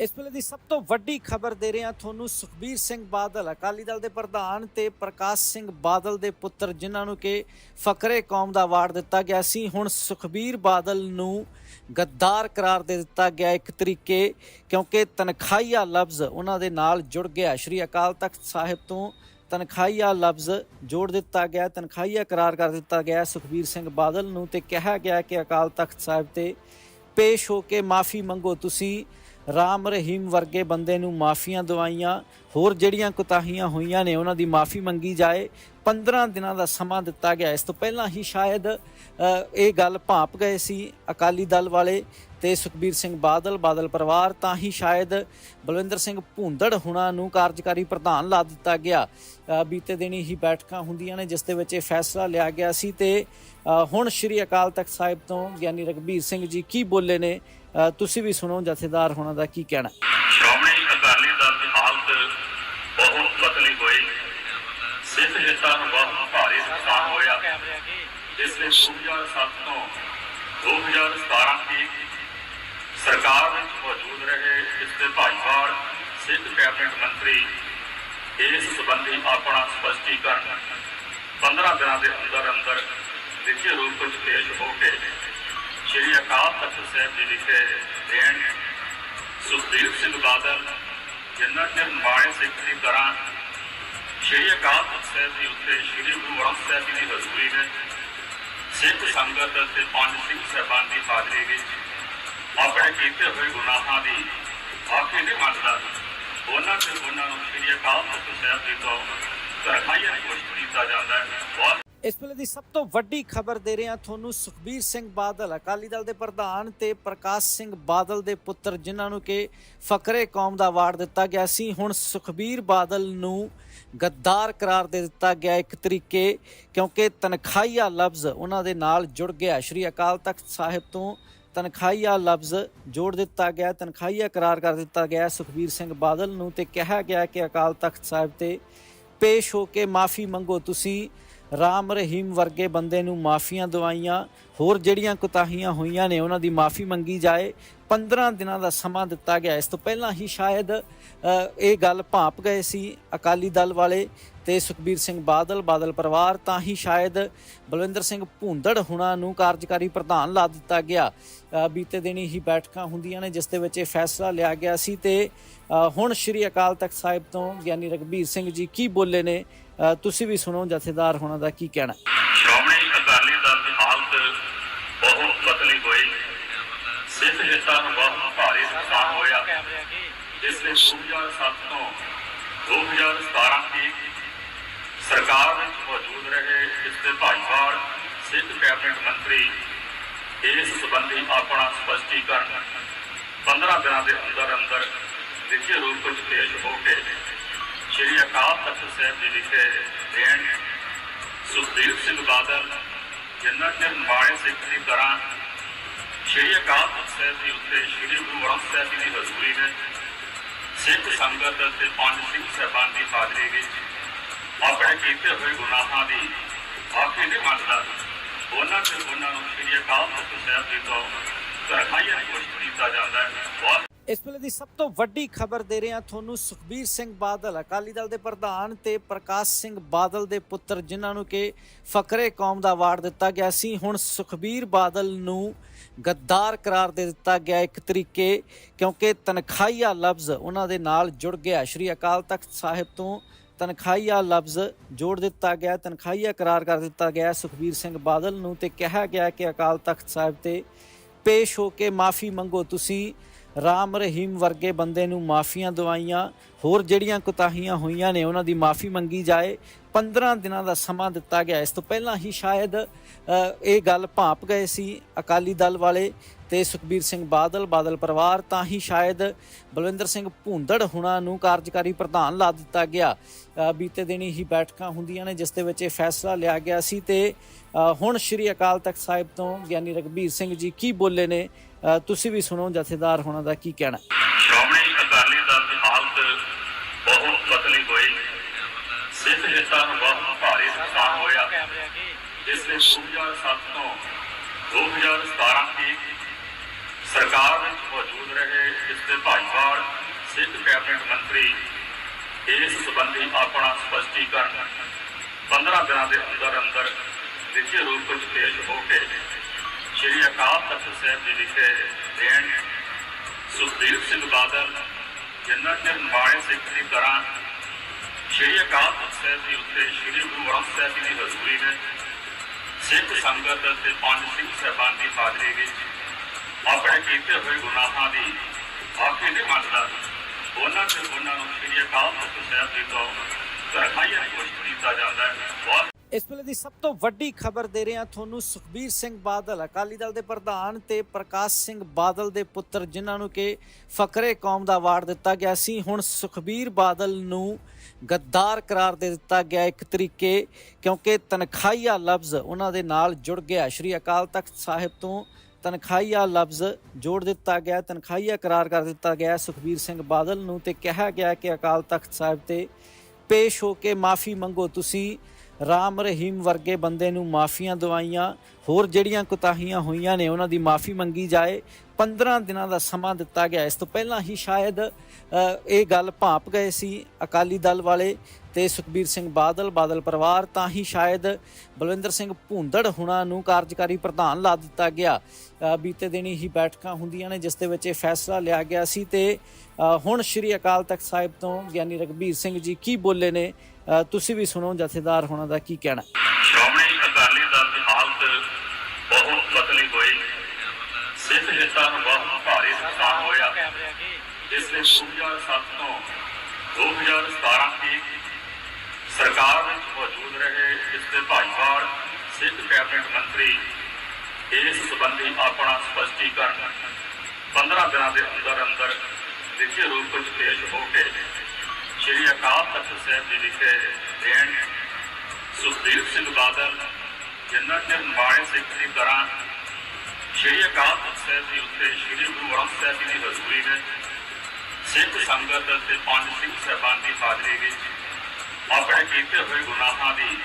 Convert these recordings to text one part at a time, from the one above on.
ਇਸ ਵੇਲੇ ਦੀ ਸਭ ਤੋਂ ਵੱਡੀ ਖਬਰ ਦੇ ਰਹੇ ਹਾਂ ਤੁਹਾਨੂੰ ਸੁਖਬੀਰ ਸਿੰਘ ਬਾਦਲ, ਅਕਾਲੀ ਦਲ ਦੇ ਪ੍ਰਧਾਨ ਤੇ ਪ੍ਰਕਾਸ਼ ਸਿੰਘ ਬਾਦਲ ਦੇ ਪੁੱਤਰ, ਜਿਨ੍ਹਾਂ ਨੂੰ ਕਿ ਫਕਰੇ ਕੌਮ ਦਾ ਅਵਾਰਡ ਦਿੱਤਾ ਗਿਆ ਸੀ। ਹੁਣ ਸੁਖਬੀਰ ਬਾਦਲ ਨੂੰ ਗੱਦਾਰ ਕਰਾਰ ਦੇ ਦਿੱਤਾ ਗਿਆ ਇੱਕ ਤਰੀਕੇ, ਕਿਉਂਕਿ ਤਨਖਾਹੀਆ ਲਫ਼ਜ਼ ਉਹਨਾਂ ਦੇ ਨਾਲ ਜੁੜ ਗਿਆ। ਸ਼੍ਰੀ ਅਕਾਲ ਤਖਤ ਸਾਹਿਬ ਤੋਂ ਤਨਖਾਹੀਆ ਲਫ਼ਜ਼ ਜੋੜ ਦਿੱਤਾ ਗਿਆ, ਤਨਖਾਹੀਆ ਕਰਾਰ ਕਰ ਦਿੱਤਾ ਗਿਆ। ਸੁਖਬੀਰ ਸਿੰਘ ਬਾਦਲ ਨੂੰ ਤੇ ਕਿਹਾ ਗਿਆ ਕਿ ਅਕਾਲ ਤਖਤ ਸਾਹਿਬ ਤੇ ਪੇਸ਼ ਹੋ ਕੇ ਮਾਫੀ ਮੰਗੋ। ਤੁਸੀਂ ਰਾਮ ਰਹੀਮ ਵਰਗੇ ਬੰਦੇ ਨੂੰ ਮਾਫੀਆਂ ਦਵਾਈਆਂ ਹੋਰ ਜਿਹੜੀਆਂ ਕੁਤਾਹੀਆਂ ਹੋਈਆਂ ਨੇ, ਉਹਨਾਂ ਦੀ ਮਾਫੀ ਮੰਗੀ ਜਾਏ। 15 ਦਿਨਾਂ ਦਾ ਸਮਾਂ ਦਿੱਤਾ ਗਿਆ। ਇਸ ਤੋਂ ਪਹਿਲਾਂ ਹੀ ਸ਼ਾਇਦ ਇਹ ਗੱਲ ਭਾਂਪ ਗਏ ਸੀ ਅਕਾਲੀ ਦਲ ਵਾਲੇ ਤੇ ਸੁਖਬੀਰ ਸਿੰਘ ਬਾਦਲ ਬਾਦਲ ਪਰਿਵਾਰ, ਤਾਂ ਹੀ ਸ਼ਾਇਦ ਬਲਵਿੰਦਰ ਸਿੰਘ ਭੂੰਦੜ ਹੁਣਾਂ ਨੂੰ ਕਾਰਜਕਾਰੀ ਪ੍ਰਧਾਨ ਲਾ ਦਿੱਤਾ ਗਿਆ। ਬੀਤੇ ਦਿਨੀ ਹੀ ਬੈਠਕਾਂ ਹੁੰਦੀਆਂ ਨੇ, ਜਿਸ ਦੇ ਵਿੱਚ ਇਹ ਫੈਸਲਾ ਲਿਆ ਗਿਆ ਸੀ ਤੇ ਹੁਣ ਸ਼੍ਰੀ ਅਕਾਲ ਤਖਤ ਸਾਹਿਬ ਤੋਂ ਗਿਆਨੀ ਰਗਬੀਰ ਸਿੰਘ ਜੀ ਕੀ ਬੋਲੇ ਨੇ? ਤੁਸੀਂ ਵੀ ਸੁਣੋ ਜਥੇਦਾਰ ਹੋਣਾ ਦਾ ਕੀ ਕਹਿਣਾ ਸ਼੍ਰੋਮਣੀ ਅਕਾਲੀ ਦਲ ਦੀ ਹਾਲਤ ਬਹੁਤ ਬਦਲੀ ਹੋਈ ਸਿੱਖ ਹਿੱਤਾਂ ਨੂੰ ਬਹੁਤ ਭਾਰੀ ਨੁਕਸਾਨ ਹੋਇਆ ਇਸ ਲਈ 2007 ਤੋਂ 2017 ਤੱਕ ਸਰਕਾਰ ਵਿੱਚ ਮੌਜੂਦ ਰਹੇ ਇਸ ਦੇ ਭਾਈਵਾਲ ਸਿੱਖ ਕੈਬਨਿਟ ਮੰਤਰੀ ਇਸ ਸੰਬੰਧੀ ਆਪਣਾ ਸਪਸ਼ਟੀਕਰਨ 15 ਦਿਨਾਂ ਦੇ ਅੰਦਰ ਅੰਦਰ ਲਿਖੀ ਰੂਪ ਵਿੱਚ ਪੇਸ਼ ਹੋ ਕੇ ਸ਼੍ਰੀ ਅਕਾਲ ਤਖਤ ਸਾਹਿਬ ਜੀ ਵਿਖੇ ਦੇਣ ਸੁਖਬੀਰ ਸਿੰਘ ਬਾਦਲ, ਜਿਨ੍ਹਾਂ ਨੇ ਮਾਣੇ ਸਿੱਖ ਦੀ ਤਰ੍ਹਾਂ ਸ਼੍ਰੀ ਅਕਾਲ ਤਖਤ ਸਾਹਿਬ ਜੀ ਉੱਤੇ ਸ਼੍ਰੀ ਗੁਰੂ ਗ੍ਰੰਥ ਸਾਹਿਬ ਜੀ ਦੀ ਹਜ਼ੂਰੀ ਵਿੱਚ ਸਿੱਖ ਸੰਗਤ ਅਤੇ ਪੰਜ ਸਿੰਘ ਸਾਹਿਬਾਨ ਦੀ ਹਾਜ਼ਰੀ ਵਿੱਚ ਆਪਣੇ ਕੀਤੇ ਹੋਏ ਗੁਨਾਹਾਂ ਦੀ ਮਾਫੀ ਨਹੀਂ ਮੰਗਦਾ ਉਹਨਾਂ ਤੇ ਉਹਨਾਂ ਨੂੰ ਸ਼੍ਰੀ ਅਕਾਲ ਤਖਤ ਸਾਹਿਬ ਜੀ ਤੋਂ ਤਰਖਾਈਆਂ ਘੋਸ਼ਿਤ ਕੀਤਾ ਜਾਂਦਾ ਹੈ। ਬਹੁਤ ਇਸ ਵੇਲੇ ਦੀ ਸਭ ਤੋਂ ਵੱਡੀ ਖਬਰ ਦੇ ਰਿਹਾ ਤੁਹਾਨੂੰ ਸੁਖਬੀਰ ਸਿੰਘ ਬਾਦਲ, ਅਕਾਲੀ ਦਲ ਦੇ ਪ੍ਰਧਾਨ ਤੇ ਪ੍ਰਕਾਸ਼ ਸਿੰਘ ਬਾਦਲ ਦੇ ਪੁੱਤਰ, ਜਿਨ੍ਹਾਂ ਨੂੰ ਕਿ ਫਕਰੇ ਕੌਮ ਦਾ ਅਵਾਰਡ ਦਿੱਤਾ ਗਿਆ ਸੀ। ਹੁਣ ਸੁਖਬੀਰ ਬਾਦਲ ਨੂੰ ਗੱਦਾਰ ਕਰਾਰ ਦੇ ਦਿੱਤਾ ਗਿਆ ਇੱਕ ਤਰੀਕੇ, ਕਿਉਂਕਿ ਤਨਖਾਹੀਆ ਲਫ਼ਜ਼ ਉਹਨਾਂ ਦੇ ਨਾਲ ਜੁੜ ਗਿਆ। ਸ਼੍ਰੀ ਅਕਾਲ ਤਖਤ ਸਾਹਿਬ ਤੋਂ ਤਨਖਾਹੀਆ ਲਫ਼ਜ਼ ਜੋੜ ਦਿੱਤਾ ਗਿਆ, ਤਨਖਾਹੀਆ ਕਰਾਰ ਕਰ ਦਿੱਤਾ ਗਿਆ। ਸੁਖਬੀਰ ਸਿੰਘ ਬਾਦਲ ਨੂੰ ਤੇ ਕਿਹਾ ਗਿਆ ਕਿ ਅਕਾਲ ਤਖਤ ਸਾਹਿਬ ਤੇ ਪੇਸ਼ ਹੋ ਕੇ ਮਾਫੀ ਮੰਗੋ। ਤੁਸੀਂ ਰਾਮ ਰਹੀਮ ਵਰਗੇ ਬੰਦੇ ਨੂੰ ਮਾਫੀਆਂ ਦਵਾਈਆਂ, ਹੋਰ ਜਿਹੜੀਆਂ ਕੁਤਾਹੀਆਂ ਹੋਈਆਂ ਨੇ, ਉਹਨਾਂ ਦੀ ਮਾਫੀ ਮੰਗੀ ਜਾਏ 15 ਦਿਨਾਂ ਦਾ ਸਮਾਂ ਦਿੱਤਾ ਗਿਆ। ਇਸ ਤੋਂ ਪਹਿਲਾਂ ਹੀ ਸ਼ਾਇਦ ਇਹ ਗੱਲ ਭਾਂਪ ਗਏ ਸੀ ਅਕਾਲੀ ਦਲ ਵਾਲੇ। ਤੇ ਸੁਖਬੀਰ ਸਿੰਘ ਬਾਦਲ ਬਾਦਲ ਪਰਿਵਾਰ, ਤਾਂ ਹੀ ਸ਼ਾਇਦ ਬਲਵਿੰਦਰ ਸਿੰਘ ਭੂੰਦੜ ਹੁਣਾਂ ਨੂੰ ਕਾਰਜਕਾਰੀ ਪ੍ਰਧਾਨ ਲਾ ਦਿੱਤਾ ਗਿਆ। ਬੀਤੇ ਦਿਨੀ ਹੀ ਬੈਠਕਾਂ ਹੁੰਦੀਆਂ ਨੇ, ਜਿਸ ਦੇ ਵਿੱਚ ਇਹ ਫੈਸਲਾ ਲਿਆ ਗਿਆ ਸੀ ਤੇ ਹੁਣ ਸ਼੍ਰੀ ਅਕਾਲ ਤਖਤ ਸਾਹਿਬ ਤੋਂ ਗਿਆਨੀ ਰਗਬੀਰ ਸਿੰਘ ਜੀ ਕੀ ਬੋਲੇ ਨੇ? ਤੁਸੀਂ ਵੀ ਸੁਣੋ, ਜਥੇਦਾਰ ਹੋਣਾ ਦਾ ਕੀ ਕਹਿਣਾ? ਸ਼੍ਰੋਮਣੀ ਅਕਾਲੀ ਦਲ ਦੀ ਹਾਲਤ ਬਹੁਤ ਬਦਲੀ ਹੋਈ। ਸਿੱਖ ਹਿੱਤਾਂ ਨੂੰ ਬਹੁਤ ਭਾਰੀ ਨੁਕਸਾਨ ਹੋਇਆ। ਇਸ ਲਈ 2007 ਤੋਂ 2017 ਤੱਕ ਸਰਕਾਰ ਵਿੱਚ ਮੌਜੂਦ ਰਹੇ ਇਸ ਦੇ ਭਾਈਵਾਲ, ਸਿੱਖ ਕੈਬਨਿਟ ਮੰਤਰੀ ਇਸ ਸੰਬੰਧੀ ਆਪਣਾ ਸਪਸ਼ਟੀਕਰਨ 15 ਦਿਨਾਂ ਦੇ ਅੰਦਰ ਅੰਦਰ ਲਿਖੇ ਰੂਪ ਵਿੱਚ ਪੇਸ਼ ਹੋ ਕੇ ਸ਼੍ਰੀ ਅਕਾਲ ਤਖਤ ਸਾਹਿਬ ਜੀ ਵਿਖੇ ਦੇਣ ਸੁਖਬੀਰ ਸਿੰਘ ਬਾਦਲ ਜਿਨ੍ਹਾਂ ਨੇ ਮਾੜੇ ਸਿੱਖ ਦੀ ਤਰ੍ਹਾਂ ਸ਼੍ਰੀ ਅਕਾਲ ਤਖਤ ਸਾਹਿਬ ਜੀ ਉੱਤੇ ਸ਼੍ਰੀ ਗੁਰੂ ਗ੍ਰੰਥ ਸਾਹਿਬ ਜੀ ਦੀ ਹਜ਼ੂਰੀ ਵਿੱਚ ਸਿੱਖ ਸੰਗਤ ਅਤੇ ਪੰਜ ਸਿੰਘ ਸਾਹਿਬਾਨ ਦੀ ਹਾਜ਼ਰੀ ਵਿੱਚ ਆਪਣੇ ਕੀਤੇ ਹੋਏ ਗੁਨਾਹਾਂ ਦੀ ਮਾਫੀ ਨਹੀਂ ਮੰਗਦਾ। ਉਹਨਾਂ ਤੇ ਉਹਨਾਂ ਨੂੰ ਸ਼੍ਰੀ ਅਕਾਲ ਤਖਤ ਸਾਹਿਬ ਜੀ ਤੋਂ ਤਰਖਾਈਆਂ ਘੋਸ਼ਿਤ ਕੀਤਾ ਜਾਂਦਾ ਹੈ। ਇਸ ਵੇਲੇ ਦੀ ਸਭ ਤੋਂ ਵੱਡੀ ਖਬਰ ਦੇ ਰਹੇ ਹਾਂ ਤੁਹਾਨੂੰ ਸੁਖਬੀਰ ਸਿੰਘ ਬਾਦਲ, ਅਕਾਲੀ ਦਲ ਦੇ ਪ੍ਰਧਾਨ ਤੇ ਪ੍ਰਕਾਸ਼ ਸਿੰਘ ਬਾਦਲ ਦੇ ਪੁੱਤਰ, ਜਿਨ੍ਹਾਂ ਨੂੰ ਕਿ ਫਕਰੇ ਕੌਮ ਦਾ ਅਵਾਰਡ ਦਿੱਤਾ ਗਿਆ ਸੀ। ਹੁਣ ਸੁਖਬੀਰ ਬਾਦਲ ਨੂੰ ਗੱਦਾਰ ਕਰਾਰ ਦੇ ਦਿੱਤਾ ਗਿਆ ਇੱਕ ਤਰੀਕੇ, ਕਿਉਂਕਿ ਤਨਖਾਹੀਆ ਲਫ਼ਜ਼ ਉਹਨਾਂ ਦੇ ਨਾਲ ਜੁੜ ਗਿਆ। ਸ਼੍ਰੀ ਅਕਾਲ ਤਖਤ ਸਾਹਿਬ ਤੋਂ ਤਨਖਾਹੀਆ ਲਫ਼ਜ਼ ਜੋੜ ਦਿੱਤਾ ਗਿਆ, ਤਨਖਾਹੀਆ ਕਰਾਰ ਕਰ ਦਿੱਤਾ ਗਿਆ। ਸੁਖਬੀਰ ਸਿੰਘ ਬਾਦਲ ਨੂੰ ਤੇ ਕਿਹਾ ਗਿਆ ਕਿ ਅਕਾਲ ਤਖਤ ਸਾਹਿਬ ਤੇ ਪੇਸ਼ ਹੋ ਕੇ ਮਾਫੀ ਮੰਗੋ। ਤੁਸੀਂ ਰਾਮ ਰਹੀਮ ਵਰਗੇ ਬੰਦੇ ਨੂੰ ਮਾਫੀਆਂ ਦਵਾਈਆਂ, ਹੋਰ ਜਿਹੜੀਆਂ ਕੁਤਾਹੀਆਂ ਹੋਈਆਂ ਨੇ, ਉਹਨਾਂ ਦੀ ਮਾਫੀ ਮੰਗੀ ਜਾਏ। 15 ਦਿਨਾਂ ਦਾ ਸਮਾਂ ਦਿੱਤਾ ਗਿਆ। ਇਸ ਤੋਂ ਪਹਿਲਾਂ ਹੀ ਸ਼ਾਇਦ ਇਹ ਗੱਲ ਭਾਂਪ ਗਏ ਸੀ ਅਕਾਲੀ ਦਲ ਵਾਲੇ ਤੇ ਸੁਖਬੀਰ ਸਿੰਘ ਬਾਦਲ ਬਾਦਲ ਪਰਿਵਾਰ, ਤਾਂ ਹੀ ਸ਼ਾਇਦ ਬਲਵਿੰਦਰ ਸਿੰਘ ਭੂੰਦੜ ਹੁਣਾਂ ਨੂੰ ਕਾਰਜਕਾਰੀ ਪ੍ਰਧਾਨ ਲਾ ਦਿੱਤਾ ਗਿਆ। ਬੀਤੇ ਦਿਨੀ ਹੀ ਬੈਠਕਾਂ ਹੁੰਦੀਆਂ ਨੇ, ਜਿਸ ਦੇ ਵਿੱਚ ਇਹ ਫੈਸਲਾ ਲਿਆ ਗਿਆ ਸੀ ਤੇ ਹੁਣ ਸ਼੍ਰੀ ਅਕਾਲ ਤਖਤ ਸਾਹਿਬ ਤੋਂ ਗਿਆਨੀ ਰਗਬੀਰ ਸਿੰਘ ਜੀ ਕੀ ਬੋਲੇ ਨੇ ਤੁਸੀਂ ਵੀ ਸੁਣੋ ਜਥੇਦਾਰ ਹੋਣਾ ਦਾ ਕੀ ਕਹਿਣਾ। ਸ਼੍ਰੋਮਣੀ ਅਕਾਲੀ ਦਲ ਦੀ ਹਾਲਤ ਬਹੁਤ ਬਦਲੀ ਹੋਈ। ਸਿੱਖ ਹਿੱਤਾਂ ਨੂੰ ਬਹੁਤ ਭਾਰੀ ਨੁਕਸਾਨ ਹੋਇਆ। ਇਸ ਲਈ 2007 ਤੋਂ 2017 ਤੱਕ ਸਰਕਾਰ ਵਿੱਚ ਮੌਜੂਦ ਰਹੇ ਇਸ ਦੇ ਭਾਈਵਾਲ ਸਿੱਖ ਕੈਬਨਿਟ ਮੰਤਰੀ ਇਸ ਸੰਬੰਧੀ ਆਪਣਾ ਸਪਸ਼ਟੀਕਰਨ 15 ਦਿਨਾਂ ਦੇ ਅੰਦਰ ਅੰਦਰ ਲਿਖਤੀ ਰੂਪ ਵਿੱਚ ਪੇਸ਼ ਹੋ ਕੇ ਸ਼੍ਰੀ ਅਕਾਲ ਤਖਤ ਸਾਹਿਬ ਜੀ ਵਿਖੇ ਦੇਣ ਸੁਖਬੀਰ ਸਿੰਘ ਬਾਦਲ ਜਿਨ੍ਹਾਂ ਚਿਰ ਨਿਮਾਣੇ ਸਿੱਖ ਦੀ ਤਰ੍ਹਾਂ ਸ਼੍ਰੀ ਅਕਾਲ ਤਖਤ ਸਾਹਿਬ ਜੀ ਉੱਤੇ ਸ਼੍ਰੀ ਗੁਰੂ ਗ੍ਰੰਥ ਸਾਹਿਬ ਜੀ ਦੀ ਹਜ਼ੂਰੀ ਵਿੱਚ ਸਿੱਖ ਸੰਗਤ ਅਤੇ ਪੰਜ ਸਿੰਘ ਸਾਹਿਬਾਨ ਦੀ ਹਾਜ਼ਰੀ ਵਿੱਚ ਆਪਣੇ ਕੀਤੇ ਹੋਏ ਗੁਨਾਹਾਂ ਦੀ ਮਾਫੀ ਨਹੀਂ ਮੰਗਦਾ ਉਹਨਾਂ ਤੇ ਉਹਨਾਂ ਨੂੰ ਸ਼੍ਰੀ ਅਕਾਲ ਤਖਤ ਸਾਹਿਬ ਜੀ ਤੋਂ ਤਰਖਾਈਆਂ ਘੋਸ਼ਿਤ ਕੀਤਾ ਜਾਂਦਾ ਹੈ। ਇਸ ਵੇਲੇ ਦੀ ਸਭ ਤੋਂ ਵੱਡੀ ਖਬਰ ਦੇ ਰਹੇ ਹਾਂ ਤੁਹਾਨੂੰ ਸੁਖਬੀਰ ਸਿੰਘ ਬਾਦਲ, ਅਕਾਲੀ ਦਲ ਦੇ ਪ੍ਰਧਾਨ ਤੇ ਪ੍ਰਕਾਸ਼ ਸਿੰਘ ਬਾਦਲ ਦੇ ਪੁੱਤਰ, ਜਿਨ੍ਹਾਂ ਨੂੰ ਕਿ ਫਕਰੇ ਕੌਮ ਦਾ ਅਵਾਰਡ ਦਿੱਤਾ ਗਿਆ ਸੀ। ਹੁਣ ਸੁਖਬੀਰ ਬਾਦਲ ਨੂੰ ਗੱਦਾਰ ਕਰਾਰ ਦੇ ਦਿੱਤਾ ਗਿਆ ਇੱਕ ਤਰੀਕੇ, ਕਿਉਂਕਿ ਤਨਖਾਹੀਆ ਲਫ਼ਜ਼ ਉਹਨਾਂ ਦੇ ਨਾਲ ਜੁੜ ਗਿਆ। ਸ਼੍ਰੀ ਅਕਾਲ ਤਖਤ ਸਾਹਿਬ ਤੋਂ ਤਨਖਾਹੀਆ ਲਫ਼ਜ਼ ਜੋੜ ਦਿੱਤਾ ਗਿਆ, ਤਨਖਾਹੀਆ ਕਰਾਰ ਕਰ ਦਿੱਤਾ ਗਿਆ। ਸੁਖਬੀਰ ਸਿੰਘ ਬਾਦਲ ਨੂੰ ਤੇ ਕਿਹਾ ਗਿਆ ਕਿ ਅਕਾਲ ਤਖਤ ਸਾਹਿਬ ਤੇ ਪੇਸ਼ ਹੋ ਕੇ ਮਾਫੀ ਮੰਗੋ। ਤੁਸੀਂ ਰਾਮ ਰਹੀਮ ਵਰਗੇ ਬੰਦੇ ਨੂੰ ਮਾਫੀਆਂ ਦਵਾਈਆਂ, ਹੋਰ ਜਿਹੜੀਆਂ ਕੁਤਾਹੀਆਂ ਹੋਈਆਂ ਨੇ, ਉਹਨਾਂ ਦੀ ਮਾਫੀ ਮੰਗੀ ਜਾਏ 15 ਦਿਨਾਂ ਦਾ ਸਮਾਂ ਦਿੱਤਾ ਗਿਆ। ਇਸ ਤੋਂ ਪਹਿਲਾਂ ਹੀ ਸ਼ਾਇਦ ਇਹ ਗੱਲ ਭਾਂਪ ਗਏ ਸੀ ਅਕਾਲੀ ਦਲ ਵਾਲੇ ਤੇ ਸੁਖਬੀਰ ਸਿੰਘ ਬਾਦਲ ਬਾਦਲ ਪਰਿਵਾਰ, ਤਾਂ ਹੀ ਸ਼ਾਇਦ ਬਲਵਿੰਦਰ ਸਿੰਘ ਭੂੰਦੜ ਹੁਣਾਂ ਨੂੰ ਕਾਰਜਕਾਰੀ ਪ੍ਰਧਾਨ ਲਾ ਦਿੱਤਾ ਗਿਆ। ਬੀਤੇ ਦਿਨੀ ਹੀ ਬੈਠਕਾਂ ਹੁੰਦੀਆਂ ਨੇ ਜਿਸ ਦੇ ਵਿੱਚ ਇਹ ਫੈਸਲਾ ਲਿਆ ਗਿਆ ਸੀ ਤੇ ਹੁਣ ਸ਼੍ਰੀ ਅਕਾਲ ਤਖਤ ਸਾਹਿਬ ਤੋਂ ਗਿਆਨੀ ਰਗਬੀਰ ਸਿੰਘ ਜੀ ਕੀ ਬੋਲੇ ਨੇ? ਤੁਸੀਂ ਵੀ ਸੁਣੋ ਜਥੇਦਾਰ ਹੋਣਾ ਦਾ ਕੀ ਕਹਿਣਾ ਸ਼੍ਰੋਮਣੀ ਅਕਾਲੀ ਦਲ ਦੀ ਹਾਲਤ ਬਹੁਤ ਬਦਲੀ ਹੋਈ ਸਿੱਖ ਬਹੁਤ ਭਾਰੀ ਨੁਕਸਾਨ ਹੋਇਆ। ਇਸ ਨੇ 2007 ਤੋਂ 2017 ਤੱਕ ਸਰਕਾਰ ਵਿੱਚ ਮੌਜੂਦ ਰਹੇ। ਇਸ ਦੇ ਭਾਈਵਾਲ, ਸਿੱਖ ਕੈਬਨਿਟ ਮੰਤਰੀ, ਇਸ ਸੰਬੰਧੀ ਆਪਣਾ ਸਪਸ਼ਟੀਕਰਨ 15 ਦਿਨਾਂ ਦੇ ਅੰਦਰ ਅੰਦਰ ਲਿਖਤੀ ਰੂਪ ਵਿੱਚ ਪੇਸ਼ ਹੋ ਕੇ ਸ਼੍ਰੀ ਅਕਾਲ ਤਖਤ ਸਾਹਿਬ ਜੀ ਵਿਖੇ ਦੇਣ ਸੁਖਬੀਰ ਸਿੰਘ ਬਾਦਲ ਜਿਨ੍ਹਾਂ ਨੇ ਨਿਮਾਣੇ ਸਿੱਖ ਦੀ ਤਰ੍ਹਾਂ ਸ਼੍ਰੀ ਅਕਾਲ ਤਖਤ ਸਾਹਿਬ ਜੀ ਉੱਤੇ ਸ਼੍ਰੀ ਗੁਰੂ ਗ੍ਰੰਥ ਸਾਹਿਬ ਜੀ ਦੀ ਹਜ਼ੂਰੀ ਵਿੱਚ ਸਿੱਖ ਸੰਗਤ ਅਤੇ ਪੰਜ ਸਿੰਘ ਸਾਹਿਬਾਨ ਦੀ ਹਾਜ਼ਰੀ ਵਿੱਚ ਆਪਣੇ ਕੀਤੇ ਹੋਏ ਗੁਨਾਹਾਂ ਦੀ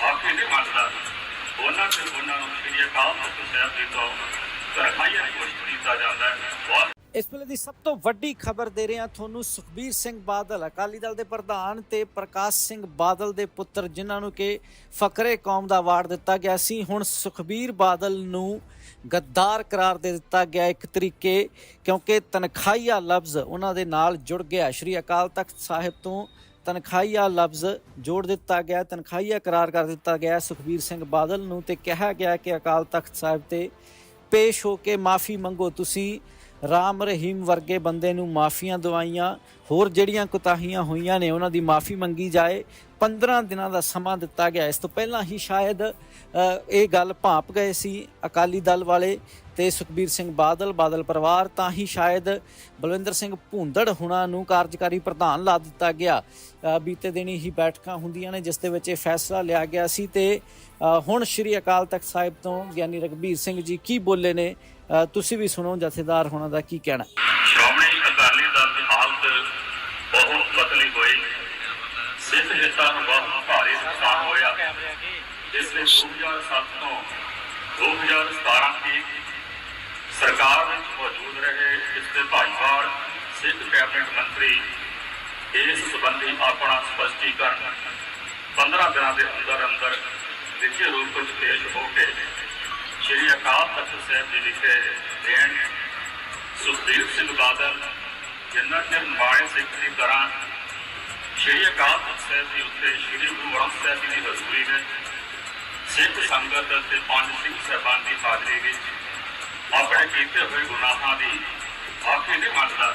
ਮਾਫੀ ਨਹੀਂ ਮੰਗਦਾ। ਉਹਨਾਂ ਤੇ ਉਹਨਾਂ ਨੂੰ ਸ਼੍ਰੀ ਅਕਾਲ ਤਖਤ ਸਾਹਿਬ ਜੀ ਤੋਂ ਤਰਖਾਈਆਂ ਘੋਸ਼ਿਤ ਕੀਤਾ ਜਾਂਦਾ ਹੈ। ਇਸ ਵੇਲੇ ਦੀ ਸਭ ਤੋਂ ਵੱਡੀ ਖਬਰ ਦੇ ਰਹੇ ਹਾਂ ਤੁਹਾਨੂੰ ਸੁਖਬੀਰ ਸਿੰਘ ਬਾਦਲ, ਅਕਾਲੀ ਦਲ ਦੇ ਪ੍ਰਧਾਨ ਤੇ ਪ੍ਰਕਾਸ਼ ਸਿੰਘ ਬਾਦਲ ਦੇ ਪੁੱਤਰ, ਜਿਨ੍ਹਾਂ ਨੂੰ ਕਿ ਫਕਰੇ ਕੌਮ ਦਾ ਅਵਾਰਡ ਦਿੱਤਾ ਗਿਆ ਸੀ। ਹੁਣ ਸੁਖਬੀਰ ਬਾਦਲ ਨੂੰ ਗੱਦਾਰ ਕਰਾਰ ਦੇ ਦਿੱਤਾ ਗਿਆ ਇੱਕ ਤਰੀਕੇ, ਕਿਉਂਕਿ ਤਨਖਾਹੀਆ ਲਫ਼ਜ਼ ਉਹਨਾਂ ਦੇ ਨਾਲ ਜੁੜ ਗਿਆ। ਸ਼੍ਰੀ ਅਕਾਲ ਤਖਤ ਸਾਹਿਬ ਤੋਂ ਤਨਖਾਹੀਆ ਲਫ਼ਜ਼ ਜੋੜ ਦਿੱਤਾ ਗਿਆ, ਤਨਖਾਹੀਆ ਕਰਾਰ ਕਰ ਦਿੱਤਾ ਗਿਆ ਸੁਖਬੀਰ ਸਿੰਘ ਬਾਦਲ ਨੂੰ ਤੇ ਕਿਹਾ ਗਿਆ ਕਿ ਅਕਾਲ ਤਖਤ ਸਾਹਿਬ ਤੇ ਪੇਸ਼ ਹੋ ਕੇ ਮਾਫੀ ਮੰਗੋ। ਤੁਸੀਂ ਰਾਮ ਰਹੀਮ ਵਰਗੇ ਬੰਦੇ ਨੂੰ ਮਾਫੀਆਂ ਦਵਾਈਆਂ, ਹੋਰ ਜਿਹੜੀਆਂ ਕੁਤਾਹੀਆਂ ਹੋਈਆਂ ਨੇ, ਉਹਨਾਂ ਦੀ ਮਾਫੀ ਮੰਗੀ ਜਾਏ। 15 ਦਿਨਾਂ ਦਾ ਸਮਾਂ ਦਿੱਤਾ ਗਿਆ। ਇਸ ਤੋਂ ਪਹਿਲਾਂ ਹੀ ਸ਼ਾਇਦ ਇਹ ਗੱਲ ਭਾਂਪ ਗਏ ਸੀ ਅਕਾਲੀ ਦਲ ਵਾਲੇ ਤੇ ਸੁਖਬੀਰ ਸਿੰਘ ਬਾਦਲ ਬਾਦਲ ਪਰਿਵਾਰ, ਤਾਂ ਹੀ ਸ਼ਾਇਦ ਬਲਵਿੰਦਰ ਸਿੰਘ ਭੂੰਦੜ ਹੁਣਾਂ ਨੂੰ ਕਾਰਜਕਾਰੀ ਪ੍ਰਧਾਨ ਲਾ ਦਿੱਤਾ ਗਿਆ। ਬੀਤੇ ਦਿਨੀ ਹੀ ਬੈਠਕਾਂ ਹੁੰਦੀਆਂ ਨੇ, ਜਿਸ ਦੇ ਵਿੱਚ ਇਹ ਫੈਸਲਾ ਲਿਆ ਗਿਆ ਸੀ ਤੇ ਹੁਣ ਸ਼੍ਰੀ ਅਕਾਲ ਤਖਤ ਸਾਹਿਬ ਤੋਂ ਗਿਆਨੀ ਰਗਬੀਰ ਸਿੰਘ ਜੀ ਕੀ ਬੋਲੇ ਨੇ? ਤੁਸੀਂ ਵੀ ਸੁਣੋ, ਜਥੇਦਾਰ ਹੋਣਾ ਦਾ ਕੀ ਕਹਿਣਾ? ਸ਼੍ਰੋਮਣੀ ਅਕਾਲੀ ਦਲ ਦੀ ਹਾਲਤ ਬਹੁਤ ਬਦਲੀ ਹੋਈ। ਸਿੱਖ ਹਿੱਤਾਂ ਨੂੰ ਬਹੁਤ ਭਾਰੀ ਨੁਕਸਾਨ ਹੋਇਆ। ਇਸ ਨੇ 2007 ਤੋਂ 2017 ਤੱਕ ਸਰਕਾਰ ਵਿੱਚ ਮੌਜੂਦ ਰਹੇ ਇਸ ਦੇ ਭਾਈਵਾਲ ਸਿੱਖ ਕੈਬਨਿਟ ਮੰਤਰੀ ਇਸ ਸੰਬੰਧੀ ਆਪਣਾ ਸਪਸ਼ਟੀਕਰਨ 15 ਦਿਨਾਂ ਦੇ ਅੰਦਰ ਅੰਦਰ ਲਿਖਤੀ ਰੂਪ ਵਿੱਚ ਪੇਸ਼ ਹੋ ਕੇ ਸ਼੍ਰੀ ਅਕਾਲ ਤਖਤ ਸਾਹਿਬ ਜੀ ਵਿਖੇ ਦੇਣ ਸੁਖਬੀਰ ਸਿੰਘ ਬਾਦਲ ਜਿਨ੍ਹਾਂ ਨੇ ਮਾੜੇ ਸਿੱਖ ਦੀ ਤਰ੍ਹਾਂ ਸ਼੍ਰੀ ਅਕਾਲ ਤਖਤ ਸਾਹਿਬ ਜੀ ਉੱਤੇ, ਸ਼੍ਰੀ ਗੁਰੂ ਗ੍ਰੰਥ ਸਾਹਿਬ ਜੀ ਦੀ ਹਜ਼ੂਰੀ ਵਿੱਚ ਸਿੱਖ ਸੰਗਤ ਅਤੇ ਪੰਜ ਸਿੰਘ ਸਾਹਿਬਾਨ ਦੀ ਹਾਜ਼ਰੀ ਵਿੱਚ ਆਪਣੇ ਕੀਤੇ ਹੋਏ ਗੁਨਾਹਾਂ ਦੀ ਮਾਫੀ ਨਹੀਂ ਮੰਗਦਾ